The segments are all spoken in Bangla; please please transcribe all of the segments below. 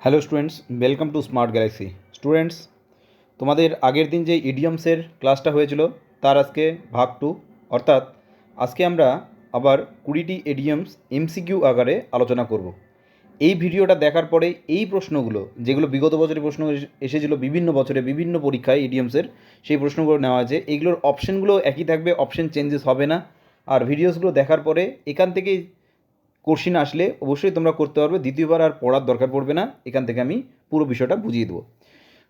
Hello students welcome to Smart Galaxy students, তোমাদের আগের দিন যে ইডিয়মসের ক্লাসটা হয়েছিল, তার আজকে ভাগ টু অর্থাৎ আজকে আমরা আবার কুড়িটি এডিয়মস এমসিকিউ আকারে আলোচনা করব। এই ভিডিওটা দেখার পরে এই প্রশ্নগুলো, যেগুলো বিগত বছরের প্রশ্ন এসে- এসেছিল, বিভিন্ন বছরে বিভিন্ন পরীক্ষায় ইডিয়মসের সেই প্রশ্নগুলো নেওয়া আছে। এইগুলোর অপশনগুলো একই থাকবে অপশন চেঞ্জেস হবে না। আর ভিডিওসগুলো দেখার পরে এখান থেকেই কোশ্চিন আসলে অবশ্যই তোমরা করতে পারবে। দ্বিতীয়বার আর পড়ার দরকার পড়বে না। এখান থেকে আমি পুরো বিষয়টা বুঝিয়ে দেবো।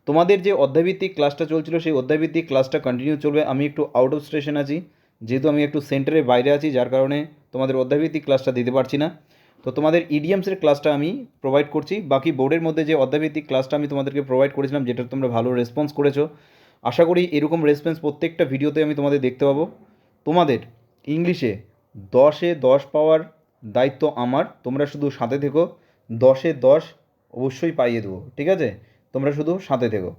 তোমাদের যে অধ্যায়ভিত্তিক ক্লাসটা চলছিল, সেই অধ্যায়ভিত্তিক ক্লাসটা কন্টিনিউ চলবে। আমি একটু আউট অফ স্টেশন আছি। যেহেতু আমি একটু সেন্টারের বাইরে আছি, যার কারণে তোমাদের অধ্যায়ভিত্তিক ক্লাসটা দিতে পারছি না। তো তোমাদের ইডিএমসের ক্লাসটা আমি প্রোভাইড করছি। বাকি বোর্ডের মধ্যে যে অধ্যায়ভিত্তিক ক্লাসটা আমি তোমাদেরকে প্রোভাইড করেছিলাম, যেটা তোমরা ভালো রেসপন্স করেছ। আশা করি এরকম রেসপন্স প্রত্যেকটা ভিডিওতে আমি তোমাদের দেখতে পাবো। তোমাদের ইংলিশে দশে দশ পাওয়ার দায়িত্ব আমার, তোমরা শুধু সাথে থেকো। দশে দশ অবশ্যই পাইয়ে দেবো, ঠিক আছে? তোমরা শুধু সাথে থেকো।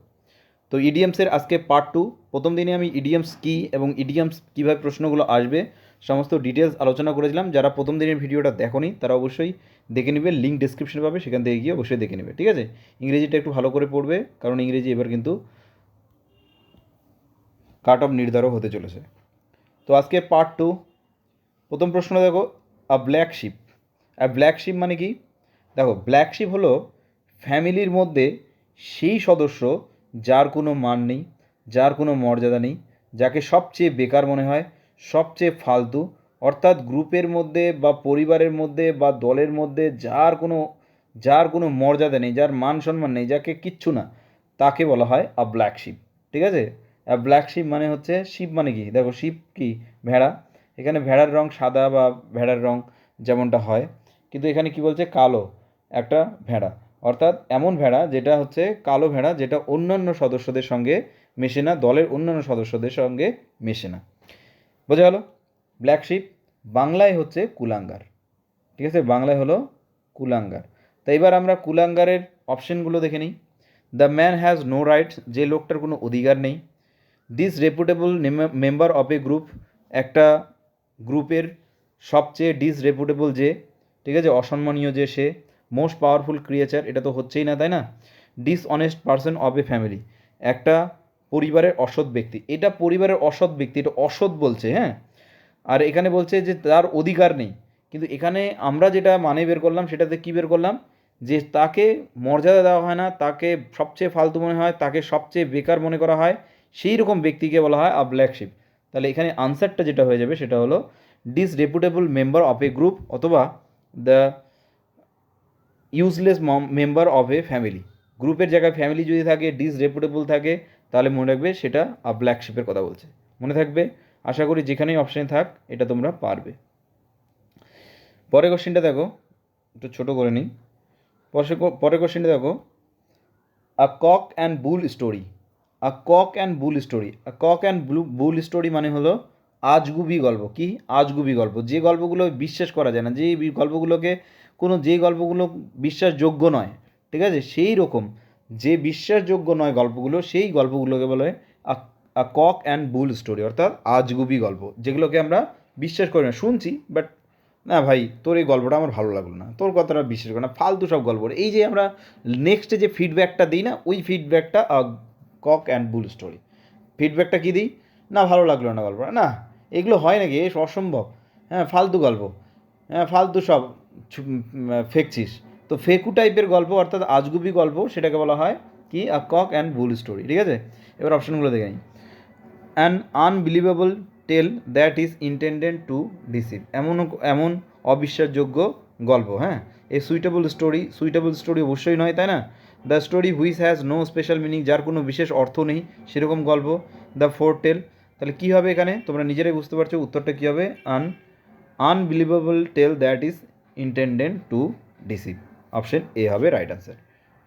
তো ইডিএমসের আজকে পার্ট টু প্রথম দিনে আমি ইডিএমস কী এবং ইডিএমস কীভাবে প্রশ্নগুলো আসবে, সমস্ত ডিটেলস আলোচনা করেছিলাম। যারা প্রথম দিনের ভিডিওটা দেখোনি, তারা অবশ্যই দেখে নেবে লিঙ্ক ডিসক্রিপশনে পাবে, সেখান থেকে গিয়ে অবশ্যই দেখে নেবে, ঠিক আছে? ইংরেজিটা একটু ভালো করে পড়বে, কারণ ইংরেজি এবার কিন্তু কাট অফ নির্ধারক হতে চলেছে। তো আজকে পার্ট টু প্রথম প্রশ্ন দেখো আ ব্ল্যাক শিপ। আর ব্ল্যাক শিপ মানে কি? দেখো, ব্ল্যাক শিপ হলো ফ্যামিলির মধ্যে সেই সদস্য যার কোনো মান নেই, যার কোনো মর্যাদা নেই, যাকে সবচেয়ে বেকার মনে হয়, সবচেয়ে ফালতু। অর্থাৎ গ্রুপের মধ্যে বা পরিবারের মধ্যে বা দলের মধ্যে যার কোনো যার কোনো মর্যাদা নেই, যার মান সম্মান নেই, যাকে কিচ্ছু না, তাকে বলা হয় আ ব্ল্যাক শিপ। ঠিক আছে? আ ব্ল্যাক শিপ মানে হচ্ছে, শিপ মানে কি? দেখো, শিপ কি? ভেড়া। এখানে ভেড়ার রং সাদা বা ভেড়ার রং যেমনটা হয়, কিন্তু এখানে কি বলছে? কালো একটা ভেড়া। অর্থাৎ এমন ভেড়া যেটা হচ্ছে কালো ভেড়া, যেটা অন্যান্য সদস্যদের সঙ্গে মেশে না, দলের অন্যান্য সদস্যদের সঙ্গে মেশে না। বোঝা গেল? ব্ল্যাক শিপ বাংলায় হচ্ছে কুলাঙ্গার। ঠিক আছে? বাংলায় হলো কুলাঙ্গার। তো এবার আমরা কুলাঙ্গারের অপশনগুলো দেখে নিই। The man has no rights যে লোকটার কোনো অধিকার নেই। This reputable member of a group একটা গ্রুপের সবচেয়ে ডিসরেপুটেবল যে, ঠিক আছে, অসম্মানীয় যে সে মোস্ট পাওয়ারফুল ক্রিয়েচার এটা তো হচ্ছেই না, তাই না? Dishonest person of a family একটা পরিবারের অসৎ ব্যক্তি। এটা পরিবারের অসৎ ব্যক্তি, এটা অসৎ বলছে হ্যাঁ? আর এখানে বলছে যে তার অধিকার নেই। কিন্তু এখানে আমরা যেটা মানে বের করলাম, সেটাতে কী বের করলাম? যে তাকে মর্যাদা দেওয়া হয় না, তাকে সবচেয়ে ফালতু মনে হয়, তাকে সবচেয়ে বেকার মনে করা হয়, সেই রকম ব্যক্তিকে বলা হয় আ ব্ল্যাক শিপ তাহলে এখানে আনসারটা যেটা হয়ে যাবে সেটা হলো disreputable member of a group অথবা the useless member of a family গ্রুপের জায়গায় ফ্যামিলি যদি থাকে ডিসরেপুটেবল থাকে, তাহলে মনে রাখবে সেটা আ ব্ল্যাক শিপের কথা বলছে। মনে থাকবে? আশা করি যেখানেই অপশানে থাক, এটা তোমরা পারবে। পরের কোশ্চেনটা দেখো, একটু ছোটো করে নিই। পরে পরের কোশ্চেনটা দেখো a cock and bull story a cock and bull story a cock and blue bull story মানে হলো আজগুবি গল্প। কি? আজগুবি গল্প। যে গল্পগুলো বিশ্বাস করা যায় না, যে গল্পগুলোকে কোনো, যে গল্পগুলো বিশ্বাসযোগ্য নয়, ঠিক আছে? সেই রকম যে বিশ্বাসযোগ্য নয় গল্পগুলো, সেই গল্পগুলোকে বলা হয় a cock and bull story অর্থাৎ আজগুবি গল্প। যেগুলোকে আমরা বিশ্বাস করি না। শুনছি বাট না ভাই, তোর এই গল্পটা আমার ভালো লাগল না। তোর কথাটা বিশ্বাস করি না। ফালতু সব গল্প। এই যে আমরা নেক্সটে যে ফিডব্যাকটা দিই না, ওই ফিডব্যাকটা কক অ্যান্ড বুল স্টোরি। ফিডব্যাকটা কী দিই? না, ভালো লাগল না গল্পটা। না, এগুলো হয় নাকি? এ অসম্ভব। হ্যাঁ ফালতু গল্প। হ্যাঁ ফালতু সব ফেকছিস। তো ফেকু টাইপের গল্প, অর্থাৎ আজগুবি গল্প, সেটাকে বলা হয় কি? A cock and bull story, ঠিক আছে? এবার অপশনগুলো দেখে নিই। An unbelievable tale that is intended to deceive এমন এমন অবিশ্বাসযোগ্য গল্প হ্যাঁ? A suitable story suitable story অবশ্যই নয়, তাই না? The story which has no special meaning, যার কোনো বিশেষ অর্থ নেই, সেরকম গল্প, দ্য ফোর টেল। তাহলে কী হবে এখানে? তোমরা নিজেরাই বুঝতে পারছ উত্তরটা কী হবে? An, unbelievable tale that is intended to deceive. Option A হবে রাইট আনসার।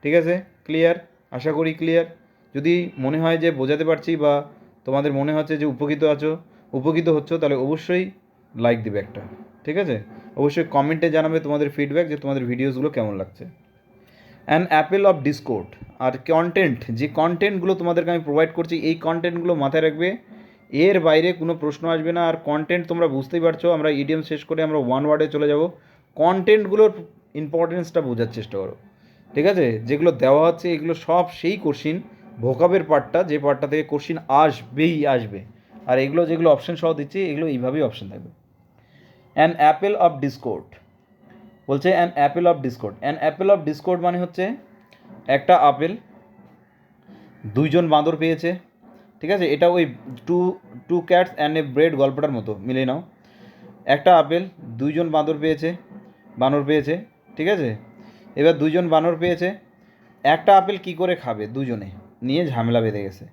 ঠিক আছে? ক্লিয়ার? আশা করি ক্লিয়ার। যদি মনে হয় যে বোঝাতে পারছি বা তোমাদের মনে হচ্ছে যে উপকৃত আছো, উপকৃত হচ্ছ, তাহলে অবশ্যই লাইক দিবে একটা। ঠিক আছে? অবশ্যই কমেন্টে জানাবে তোমাদের ফিডব্যাক যে তোমাদের ভিডিওসগুলো কেমন লাগছে। অ্যান অ্যাপেল অফ ডিসকোড আর কন্টেন্ট, যে কন্টেন্টগুলো তোমাদেরকে আমি প্রোভাইড করছি, এই কন্টেন্টগুলো মাথায় রাখবে। এর বাইরে কোনো প্রশ্ন আসবে না, আর কন্টেন্ট তোমরা বুঝতেই পারছ, আমরা ইডিএম শেষ করে আমরা ওয়ান ওয়ার্ডে চলে যাব। কন্টেন্টগুলোর ইম্পর্টেন্সটা বোঝার চেষ্টা করো। ঠিক আছে? যেগুলো দেওয়া হচ্ছে, এগুলো সব সেই কোশ্চিন ভোকাবের পার্টটা যে পার্টটা থেকে কোশ্চিন আসবেই আসবে। আর এগুলো যেগুলো অপশন সহ দিচ্ছি, এগুলো এইভাবেই অপশন থাকবে। An apple of discord. বলছে an apple of discord an apple of discord মানে হচ্ছে একটা আপেল, দুইজন বাঁদর পেয়েছে, ঠিক আছে? এটা ওই two two cats and a bread গল্পটার মতো মিলে নাও। একটা আপেল, দুইজন বাঁদর পেয়েছে, বানর পেয়েছে, ঠিক আছে? এবার দুইজন বানর পেয়েছে, একটা আপেল কি করে খাবে দুজনে? নিয়ে ঝামেলা বেঁধে গেছে।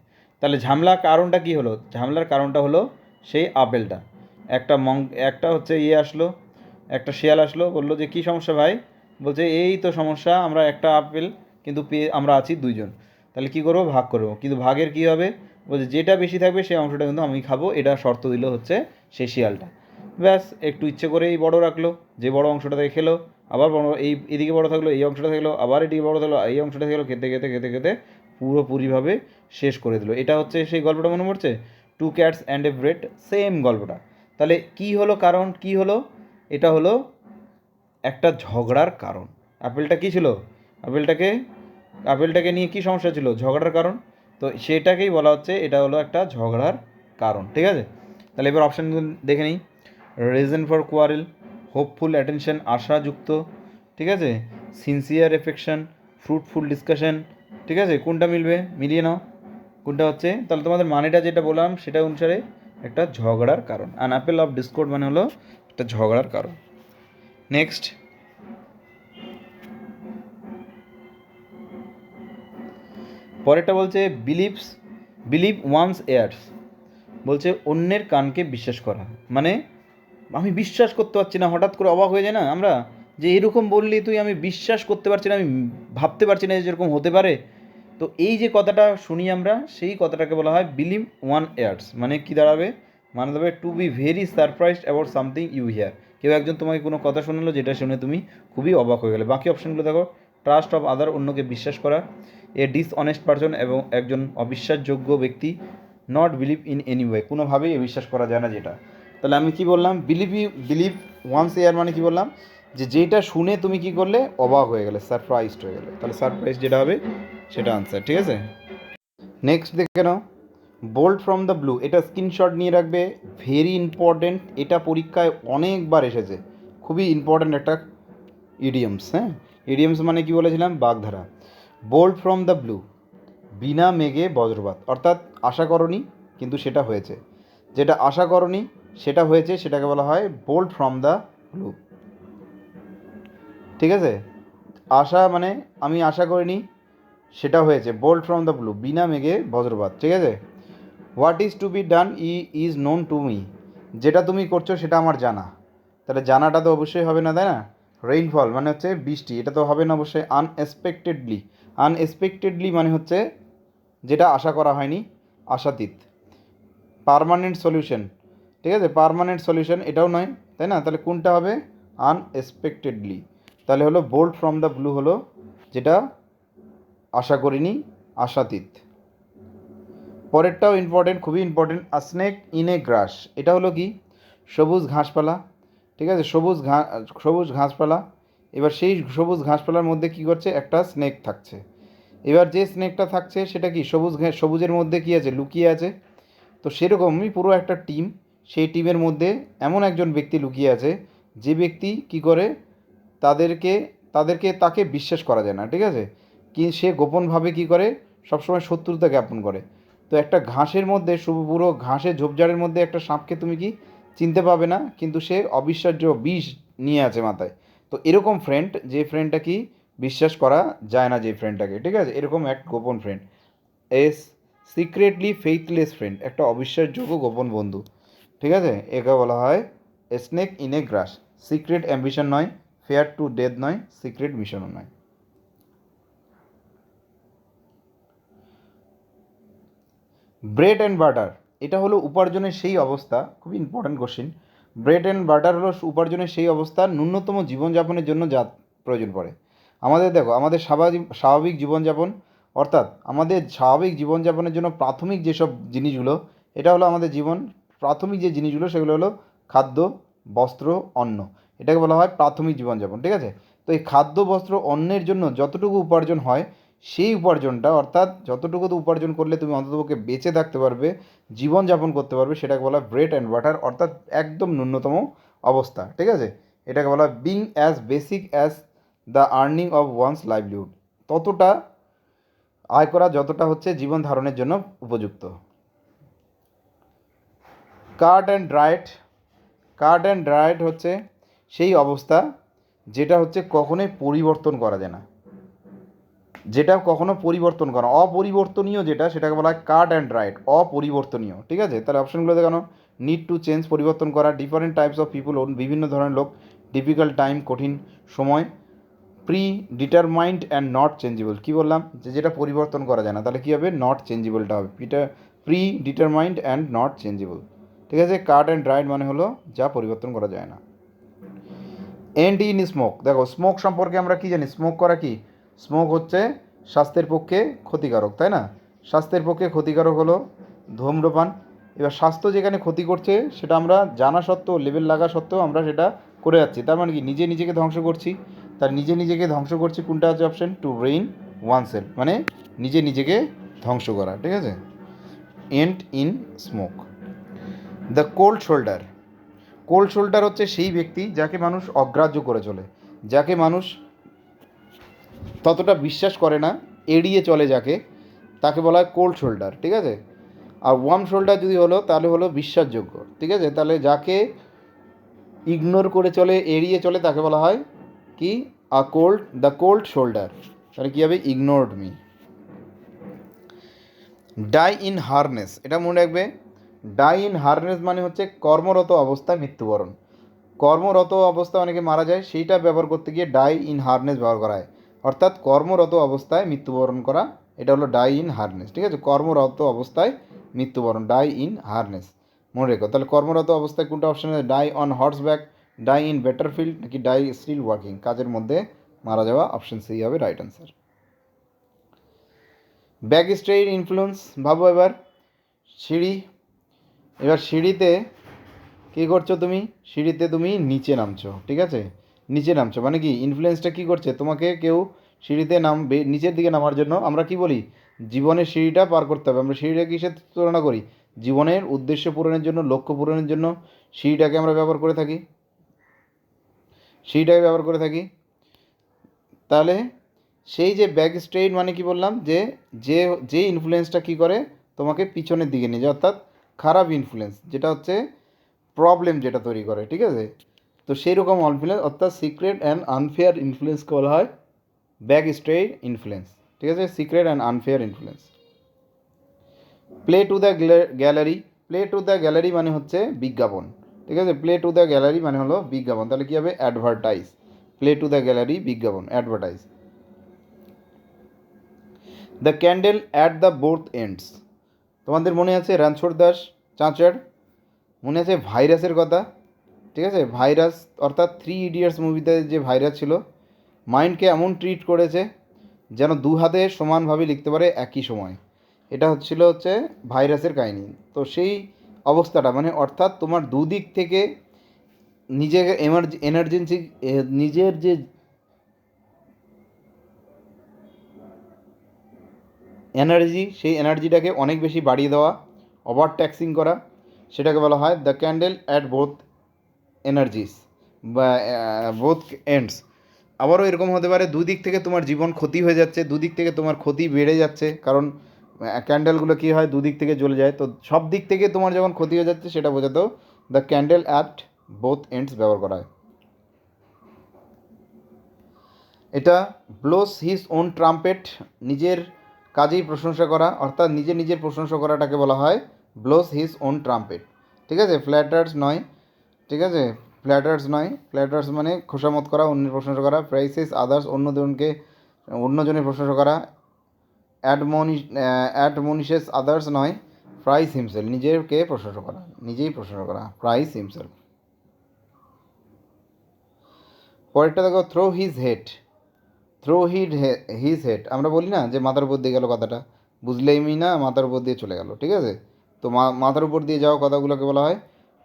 তাহলে ঝামেলা কারণটা কি হলো? ঝামেলার কারণটা হলো সেই আপেলটা। একটা মং, একটা হচ্ছে ইয়ে আসলো একটা শিয়াল আসলো, বলল যে, কী সমস্যা ভাই? বলছে, এই তো সমস্যা, আমরা একটা আপেল, কিন্তু পেয়ে আমরা আছি দুইজন। তাহলে কী করব? ভাগ করব। কিন্তু ভাগের কী হবে? বলছে, যেটা বেশি থাকবে সেই অংশটা কিন্তু আমি খাব, এটা শর্ত দিল হচ্ছে সেই শিয়ালটা। ব্যাস, একটু ইচ্ছে করেই বড় রাখল, যে বড় অংশটা থেকে খেলো, আবার বড়, এই, এদিকে বড় থাকল, এই অংশটা থাকল, আবার এদিকে বড় থাকল, এই অংশটা থাকল খেতে খেতে খেতে খেতে পুরোপুরিভাবে শেষ করে দিল। এটা হচ্ছে সেই গল্পটা মনে পড়ছে? Two cats and a bread same গল্পটা। তাহলে কি হলো কারণ, কি হলো? এটা হলো একটা ঝগড়ার কারণ। আপেলটা কি ছিল? আপেলটাকে আপেলটাকে নিয়ে কি সমস্যা ছিল? ঝগড়ার কারণ। তো সেটাকেই বলা হচ্ছে, এটা হলো একটা ঝগড়ার কারণ, ঠিক আছে? তাহলে এবার অপশান দেখে নিই। Reason for quarrel hopeful attention আশাযুক্ত, ঠিক আছে? সিনসিয়ার এফেকশন ফ্রুটফুল ডিসকাশন ঠিক আছে? কোনটা মিলবে? মিলিয়ে নাও। কোনটা হচ্ছে? তাহলে তোমাদের মানেটা যেটা বললাম, সেটা অনুসারে একটা ঝগড়ার কারণ। অ্যান অ্যাপেল অফ ডিসকোড মানে হলো একটা ঝগড়ার কারণ। নেক্সট পরেরটা বলছে বিলিভস বিলিভ ওয়ান্স এয়ার্স বলছে, অন্যের কানকে বিশ্বাস করা। মানে আমি বিশ্বাস করতে পারছি না, হঠাৎ করে অবাক হয়ে যায় না? আমরা যে এরকম বললি তুই, আমি বিশ্বাস করতে পারছি না, আমি ভাবতে পারছি না যে এরকম হতে পারে। তো এই যে কথাটা শুনি আমরা, সেই কথাটাকে বলা হয় বিলিভ ওয়ান এয়ার্স মানে কি দাঁড়াবে? মানে দাঁড়াবে to be very surprised about something you hear কেউ একজন তোমাকে কোনো কথা শোনালো যেটা শুনে তুমি খুবই অবাক হয়ে গেলে। বাকি অপশনগুলো দেখো। ট্রাস্ট অফ আদার অন্যকে বিশ্বাস করা। এ ডিসঅনেস্ট পারসন এবং একজন অবিশ্বাসযোগ্য ব্যক্তি not believe in any way কোনোভাবেই বিশ্বাস করা যায় না যেটা। তাহলে আমি কি বললাম? Believe you believe one's ear মানে কি বললাম? যে যেটা শুনে তুমি কি করলে? অবাক হয়ে গেলে সারপ্রাইজড হয়ে গেলে। তাহলে সারপ্রাইজ যেটা হবে, সেটা আনসার ঠিক আছে? নেক্সট দেখে নাও। বোল্ড ফ্রম দ্য ব্লু এটা স্ক্রিনশট নিয়ে রাখবে ভেরি ইম্পর্টেন্ট এটা পরীক্ষায় অনেকবার এসেছে, খুবই ইম্পর্ট্যান্ট একটা ইডিয়ামস হ্যাঁ? ইডিয়ামস মানে কি বলেছিলাম? বাগধারা। বোল্ড ফ্রম দ্য ব্লু বিনা মেঘে বজ্রপাত, অর্থাৎ আশা করনি, কিন্তু সেটা হয়েছে। যেটা আশা করনি, সেটা হয়েছে, সেটাকে বলা হয় বোল্ড ফ্রম দ্য ব্লু ঠিক আছে? আশা মানে আমি আশা করিনি, সেটা হয়েছে বোল্ড ফ্রম দ্য ব্লু বিনা মেঘে বজ্রপাত, ঠিক আছে? What is to be done E is known to me যেটা তুমি করছ সেটা আমার জানা। তাহলে জানাটা তো অবশ্যই হবে না, তাই না? রেইনফল মানে হচ্ছে বৃষ্টি, এটা তো হবে না অবশ্যই। আনএক্সপেক্টেডলি আনএক্সপেক্টেডলি মানে হচ্ছে যেটা আশা করা হয়নি, আশাতীত। পারমানেন্ট সলিউশন ঠিক আছে? পারমানেন্ট সলিউশন এটাও নয়, তাই না? তাহলে কোনটা হবে? আনএক্সপেক্টেডলি তাহলে হলো বোল্ড ফ্রম দ্য ব্লু হলো যেটা আশা করিনি, আশাতীত। পরেরটাও ইম্পর্টেন্ট খুবই important a snake in a grass এটা হলো কি? সবুজ ঘাসপালা, ঠিক আছে? সবুজ ঘা, সবুজ ঘাসপালা। এবার সেই সবুজ ঘাসপালার মধ্যে কি করছে? একটা স্নেক থাকছে। এবার যে স্নেকটা থাকছে, সেটা কি? সবুজ সবুজের মধ্যে কি আছে? লুকিয়ে আছে। তো সেরকমই পুরো একটা টিম সেই টিমের মধ্যে এমন একজন ব্যক্তি লুকিয়ে আছে, যে ব্যক্তি কি করে? তাদেরকে তাদেরকে তাকে বিশ্বাস করা যায় না, ঠিক আছে? কি সে গোপনভাবে কি করে? সবসময় শত্রুতা জ্ঞাপন করে। তো একটা ঘাসের মধ্যে পুরো ঘাসের ঝোপঝাড়ের মধ্যে একটা সাপকে তুমি কি চিনতে পাবে না, কিন্তু সে অবিশ্বাস্য বিষ নিয়ে আছে মাথায়। তো এরকম ফ্রেন্ড যে ফ্রেন্ডটা কি বিশ্বাস করা যায় না যে ফ্রেন্ডটাকে ঠিক আছে? এরকম এক গোপন friend as secretly faithless friend একটা অবিশ্বাসযোগ্য গোপন বন্ধু। ঠিক আছে? একে বলা হয় snake in a grass. Secret ambition নয়, ফেয়ার টু ডেথ নয়, সিক্রেট মিশনও নয়। ব্রেড অ্যান্ড বাটার এটা হলো উপার্জনের সেই অবস্থা, খুবই important question bread and butter হলো উপার্জনের সেই অবস্থা, ন্যূনতম জীবনযাপনের জন্য যা প্রয়োজন পড়ে। আমাদের দেখো, আমাদের স্বাভাবিক স্বাভাবিক জীবনযাপন, অর্থাৎ আমাদের স্বাভাবিক জীবনযাপনের জন্য প্রাথমিক যেসব জিনিসগুলো, এটা হলো আমাদের জীবন। প্রাথমিক যে জিনিসগুলো, সেগুলো হলো খাদ্য, বস্ত্র, অন্ন। এটাকে বলা হয় প্রাথমিক জীবনযাপন, ঠিক আছে? তো এই খাদ্য, বস্ত্র অন্যের জন্য যতটুকু উপার্জন হয় সেই উপার্জনটা, অর্থাৎ যতটুকু উপার্জন করলে তুমি অন্ততপক্ষে বেঁচে থাকতে পারবে, জীবনযাপন করতে পারবে, সেটাকে বলা ব্রেড অ্যান্ড ওয়াটার অর্থাৎ একদম ন্যূনতম অবস্থা, ঠিক আছে? এটাকে বলা being as basic as the earning of one's livelihood ততটা আয় করা, যতটা হচ্ছে জীবন ধারণের জন্য উপযুক্ত। Cut and dried cut and dried হচ্ছে সেই অবস্থা, যেটা হচ্ছে কখনোই পরিবর্তন করা যায় না। যেটা কখনো পরিবর্তন করা, অপরিবর্তনীয় যেটা সেটাকে বলা হয় কার্ড অ্যান্ড রাইট অপরিবর্তনীয়, ঠিক আছে? তাহলে অপশনগুলো দেখানো নিড টু চেঞ্জ পরিবর্তন করা ডিফারেন্ট টাইপস অফ পিপুল বিভিন্ন ধরনের লোক ডিফিকাল্ট টাইম কঠিন সময় predetermined and not changeable কী বললাম? যে যেটা পরিবর্তন করা যায় না, তাহলে কী হবে? নট চেঞ্জেবলটা হবে পিটা predetermined and not changeable ঠিক আছে? কার্ড অ্যান্ড রাইট মানে হলো যা পরিবর্তন করা যায় না। এন্ড ইন স্মোক দেখো স্মোক সম্পর্কে আমরা কি জানি? স্মোক করা কি? স্মোক হচ্ছে স্বাস্থ্যের পক্ষে ক্ষতিকারক, তাই না? স্বাস্থ্যের পক্ষে ক্ষতিকারক হলো ধূম্রপান। এবার স্বাস্থ্য যেখানে ক্ষতি করছে, সেটা আমরা জানা সত্ত্বেও লেভেল লাগা সত্ত্বেও আমরা সেটা করে যাচ্ছি। তার মানে কি? নিজে নিজেকে ধ্বংস করছি। তার নিজে নিজেকে ধ্বংস করছি কোনটা আছে option to brain one self মানে নিজে নিজেকে ধ্বংস করা, ঠিক আছে? End in smoke the cold shoulder cold shoulder হচ্ছে সেই ব্যক্তি যাকে মানুষ অগ্রাহ্য করে চলে, যাকে মানুষ ততটা বিশ্বাস করে না, এড়িয়ে চলে যাকে, তাকে বলা হয় কোল্ড শোল্ডার ঠিক আছে? আর ওয়ার্ম শোল্ডার যদি হলো, তাহলে হলো বিশ্বাসযোগ্য, ঠিক আছে? তাহলে যাকে ইগনোর করে চলে, এড়িয়ে চলে, তাকে বলা হয় কি? A cold the cold shoulder তাহলে কী হবে? Ignored me die in harness এটা মনে রাখবে ডাই ইন হারনেস মানে হচ্ছে কর্মরত অবস্থায় মৃত্যুবরণ। কর্মরত অবস্থায় অনেকে মারা যায়, সেইটা ব্যবহার করতে গিয়ে ডাই ইন হারনেস ব্যবহার করা হয়। অর্থাৎ কর্মরত অবস্থায় মৃত্যুবরণ করা, এটা হলো ডাই ইন হারনেস ঠিক আছে? কর্মরত অবস্থায় মৃত্যুবরণ ডাই ইন হারনেস মনে রেখো। তাহলে কর্মরত অবস্থায় কোনটা অপশান আছে? Die on horse back die in better field নাকি ডাই স্টিল ওয়ার্কিং কাজের মধ্যে মারা যাওয়া অপশন সি হবে right answer back strain influence ভাবো এবার, সিঁড়ি। এবার সিঁড়িতে কী করছ তুমি? সিঁড়িতে তুমি নিচে নামছো, ঠিক আছে? নিচে নামছো। মানে কি ইনফ্লুয়েন্সটা কী করছে? তোমাকে কেউ সিঁড়িতে নাম নিচের দিকে নামার জন্য আমরা কি বলি? জীবনের সিঁড়িটা পার করতে হবে। আমরা সিঁড়িটা কি কিসের তুলনা করি? জীবনের উদ্দেশ্য পূরণের জন্য, লক্ষ্য পূরণের জন্য সিঁড়িটাকে আমরা ব্যবহার করে থাকি। সিঁড়িটাকে ব্যবহার করে থাকি। তাহলে সেই যে ব্যাক স্ট্রেইন মানে কি বললাম? যে যে যে ইনফ্লুয়েন্সটা কী করে? তোমাকে পিছনের দিকে নিয়ে যায়। অর্থাৎ খারাপ ইনফ্লুয়েন্স যেটা হচ্ছে প্রবলেম যেটা তৈরি করে। ঠিক আছে? তো সেই রকম ইনফ্লুয়েন্স অর্থাৎ সিক্রেট অ্যান্ড আনফেয়ার ইনফ্লুয়েন্সকে বলা হয় ব্যাক স্ট্রেইট ইনফ্লুয়েন্স। ঠিক আছে? Secret and unfair influence. Play to the gallery. Play to the gallery মানে হচ্ছে বিজ্ঞাপন। ঠিক আছে? প্লে টু দ্য গ্যালারি মানে হলো বিজ্ঞাপন। তাহলে কী হবে? Advertise. Play to the gallery, বিজ্ঞাপন। Advertise. The candle at the both ends. তোমাদের মনে আছে রণছোড় দাস চাঁচড়? মনে আছে ভাইরাসের কথা? ঠিক আছে? ভাইরাস, অর্থাৎ থ্রি ইডিয়টস মুভিতে যে ভাইরাস ছিল মাইন্ডকে এমন ট্রিট করেছে যেন দু হাতে সমানভাবে লিখতে পারে একই সময়। এটা হচ্ছিল হচ্ছে ভাইরাসের কাহিনী। তো সেই অবস্থাটা মানে অর্থাৎ তোমার দুদিক থেকে নিজেকে এমার্জি এনার্জেন্সি নিজের যে এনার্জি সেই এনার্জিটাকে অনেক বেশি বাড়িয়ে দেওয়া ওভার ট্যাক্সিং করা, সেটাকে বলা হয় the candle at both energies বা বোথ এন্ডস আবারও এরকম হতে পারে, দুদিক থেকে তোমার জীবন ক্ষতি হয়ে যাচ্ছে, দুদিক থেকে তোমার ক্ষতি বেড়ে যাচ্ছে, কারণ ক্যান্ডেলগুলো কী হয়, দুদিক থেকে জ্বলে যায়। তো সব দিক থেকে তোমার যখন ক্ষতি হয়ে যাচ্ছে, সেটা বোঝাতেও the candle at both ends ব্যবহার করা হয়। এটা ব্লোস হিজ ওন ট্রাম্পেট নিজের কাজেই প্রশংসা করা, অর্থাৎ নিজে নিজের প্রশংসা করাটাকে বলা হয় ব্লোস হিজ ওন ট্রাম্পেট ঠিক আছে? ফ্ল্যাটার্স নয়। ঠিক আছে? ফ্ল্যাটার্স নয়। ফ্ল্যাটার্স মানে খোসামত করা, অন্যের প্রশংসা করা প্রাইসেস আদার্স অন্যজনকে অন্যজনের প্রশংসা করা। অ্যাডমনি অ্যাডমনিশেস আদার্স নয়। প্রাইস হিমসেল নিজেকে প্রশংসা করা, নিজেই প্রশংসা করা প্রাইস হিমসেল পরেরটা দেখো throw his head throw hid his head আমরা বলি না যে মাথার উপর দিয়ে গেল কথাটা। বুঝলেইমি না, মাথার উপর দিয়ে চলে গেল, ঠিক আছে? তো মাথার উপর দিয়ে যাওয়া কথাগুলোকে বলা হয়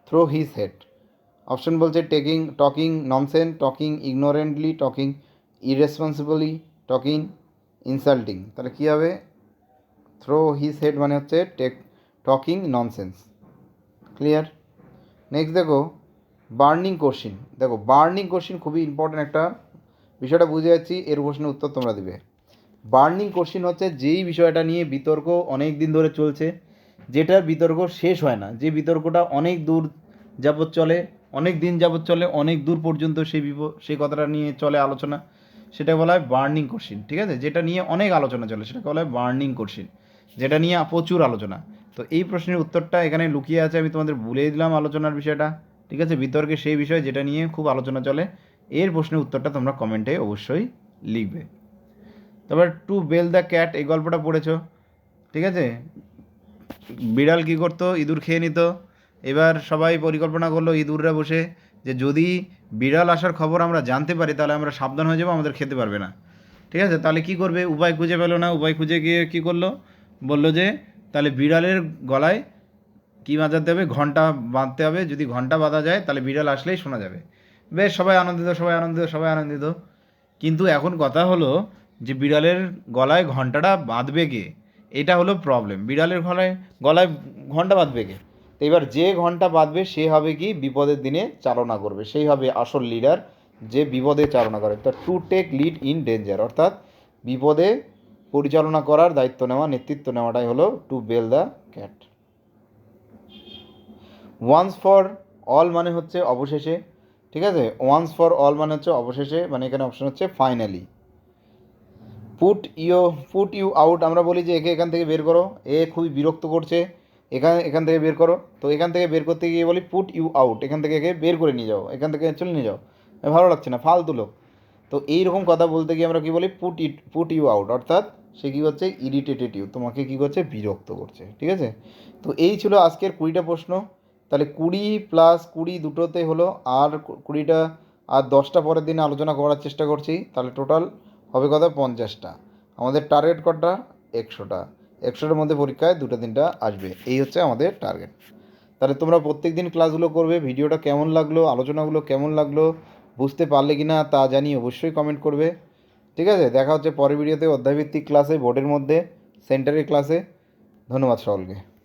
থ্রো হিজ হেড অপশন বলছে taking talking nonsense talking ignorantly talking irresponsibly talking insulting তাহলে কী হবে? থ্রো হিজ হেড মানে হচ্ছে take talking nonsense clear next দেখো বার্নিং কোশ্চিন দেখো বার্নিং কোশ্চিন খুবই ইম্পর্ট্যান্ট একটা বিষয়টা বুঝে যাচ্ছি, এর প্রশ্নের উত্তর তোমরা দিবে। বার্নিং কোশ্চিন হচ্ছে যেই বিষয়টা নিয়ে বিতর্ক অনেক দিন ধরে চলছে, যেটার বিতর্ক শেষ হয় না, যে বিতর্কটা অনেক দূর যাবৎ চলে অনেক দিন যাবৎ চলে, অনেক দূর পর্যন্ত সেই বিপ সেই কথাটা নিয়ে চলে আলোচনা। সেটা বলা হয় বার্নিং কোশ্চিন, ঠিক আছে? যেটা নিয়ে অনেক আলোচনা চলে, সেটাকে বলা হয় বার্নিং কোশ্চিন, যেটা নিয়ে প্রচুর আলোচনা। তো এই প্রশ্নের উত্তরটা এখানে লুকিয়ে আছে, আমি তোমাদের বলে দিলাম আলোচনার বিষয়টা, ঠিক আছে? বিতর্কে সেই বিষয় যেটা নিয়ে খুব আলোচনা চলে, এর প্রশ্নের উত্তরটা তোমরা কমেন্টে অবশ্যই লিখবে। তারপর, টু বেল দ্য ক্যাট এই গল্পটা পড়েছ, ঠিক আছে? বিড়াল কী করতো? ইঁদুর খেয়ে নিত। এবার সবাই পরিকল্পনা করল ইঁদুররা বসে যে যদি বিড়াল আসার খবর আমরা জানতে পারি, তাহলে আমরা সাবধান হয়ে যাব, আমাদের খেতে পারবে না। ঠিক আছে? তাহলে কি করবে? উপায় খুঁজে পেল না। উপায় খুঁজে গিয়ে কী করল? বলল যে, তাহলে বিড়ালের গলায় কী বাঁধাতে হবে? ঘণ্টা বাঁধতে হবে। যদি ঘণ্টা বাঁধা যায়, তাহলে বিড়াল আসলেই শোনা যাবে। বেশ, সবাই আনন্দিত সবাই আনন্দিত সবাই আনন্দিত। কিন্তু এখন কথা হলো যে, বিড়ালের গলায় ঘন্টাটা বাঁধবে কে? এটা হলো প্রবলেম বিড়ালের গলায় গলায় ঘণ্টা বাঁধবে কে? এবার যে ঘণ্টা বাঁধবে, সে হবে কি বিপদের দিনে চালনা করবে। সেই হবে আসল লিডার যে বিপদে চালনা করে। তা to take lead in danger অর্থাৎ বিপদে পরিচালনা করার দায়িত্ব নেওয়া, নেতৃত্ব নেওয়াটাই হলো to bell the cat once for all মানে হচ্ছে অবশেষে, ঠিক আছে? ওয়ান্স ফর অল মানে হচ্ছে অবশেষে মানে এখানে অপশন হচ্ছে finally put you put you out আমরা বলি যে একে এখান থেকে বের করো। এ খুবই বিরক্ত করছে। এখানে, এখান থেকে বের করো। তো এখান থেকে বের করতে গিয়ে বলি পুট ইউ আউট এখান থেকে একে বের করে নিয়ে যাও। এখান থেকে চলে নিয়ে যাও। ভালো লাগছে না, ফালতু লোক। তো এইরকম কথা বলতে গিয়ে আমরা কী বলি put it put you out অর্থাৎ সে কী করছে ইরিটেটেড ইউ তোমাকে কী করছে, বিরক্ত করছে। ঠিক আছে? তো এই ছিল আজকের কুড়িটা প্রশ্ন। তাহলে কুড়ি প্লাস কুড়ি দুটোতে হলো আর কুড়িটা আর দশটা পরের দিনে আলোচনা করার চেষ্টা করছি। তাহলে টোটাল হবে কথা পঞ্চাশটা। আমাদের টার্গেট কটা? একশোটা। একশোটার মধ্যে পরীক্ষায় দুটো তিনটা আসবে। এই হচ্ছে আমাদের টার্গেট তাহলে তোমরা প্রত্যেক দিন ক্লাসগুলো করবে, ভিডিওটা কেমন লাগল, আলোচনাগুলো কেমন লাগল, বুঝতে পারলে কি না তা জানি অবশ্যই কমেন্ট করবে। ঠিক আছে? দেখা হচ্ছে পরের ভিডিওতে অধ্যায়ভিত্তিক ক্লাসে বোর্ডের মধ্যে সেন্টারের ক্লাসে ধন্যবাদ সকলকে।